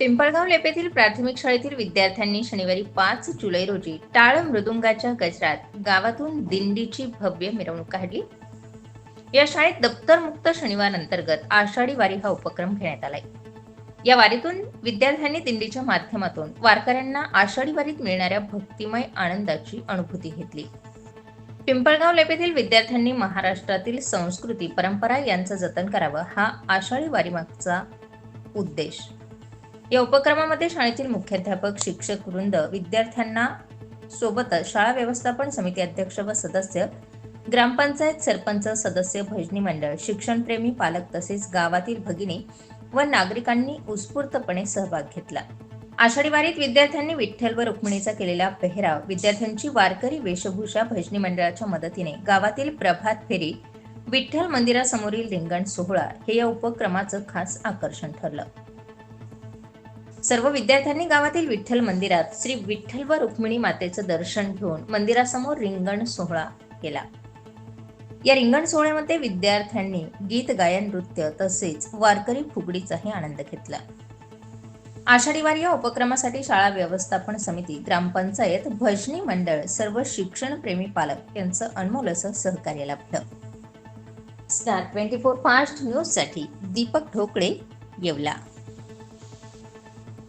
पिंपळगाव लेपेतील प्राथमिक शाळेतील विद्यार्थ्यांनी शनिवारी पाच जुलै रोजी टाळ मृदुंगाच्या गजरात गावातून दिंडीची भव्य मिरवणूक काढली. या शाळेत दप्तरमुक्त शनिवार अंतर्गत आषाढी वारी हा उपक्रम घेण्यात आलाय. या वारीतून विद्यार्थ्यांनी दिंडीच्या माध्यमातून वारकऱ्यांना आषाढी वारीत मिळणाऱ्या भक्तिमय आनंदाची अनुभूती घेतली. पिंपळगाव लेपेतील विद्यार्थ्यांनी महाराष्ट्रातील संस्कृती परंपरा यांचं जतन करावं हा आषाढी वारीमागचा उद्देश. या उपक्रमामध्ये शाळेतील मुख्याध्यापक शिक्षक वृंद विद्यार्थ्यांना सोबतच शाळा व्यवस्थापन समिती अध्यक्ष व सदस्य ग्रामपंचायत सरपंच सदस्य भजनी मंडळ शिक्षणप्रेमी पालक तसेच गावातील भगिनी व नागरिकांनी उत्स्फूर्तपणे सहभाग घेतला. आषाढी वारीत विद्यार्थ्यांनी विठ्ठल व रुक्मिणीचा केलेला पेहराव विद्यार्थ्यांची वारकरी वेशभूषा भजनी मंडळाच्या मदतीने गावातील प्रभात फेरी विठ्ठल मंदिरासमोरील रिंगण सोहळा हे या उपक्रमाचं खास आकर्षण ठरलं. सर्व विद्यार्थ्यांनी गावातील विठ्ठल मंदिरात श्री विठ्ठल व रुक्मिणी मातेचं दर्शन घेऊन मंदिरासमोर रिंगण सोहळा केला. या रिंगण सोहळ्यामध्ये विद्यार्थ्यांनी गीत गायन नृत्य तसेच वारकरी फुगडीचाही आनंद घेतला. आषाढी वार या उपक्रमासाठी शाळा व्यवस्थापन समिती ग्रामपंचायत भजनी मंडळ सर्व शिक्षणप्रेमी पालक यांचं अनमोल असं सहकार्य लाभलं. स्टार ट्वेंटी फोर फास्ट न्यूजसाठी दीपक ढोकळे येवला.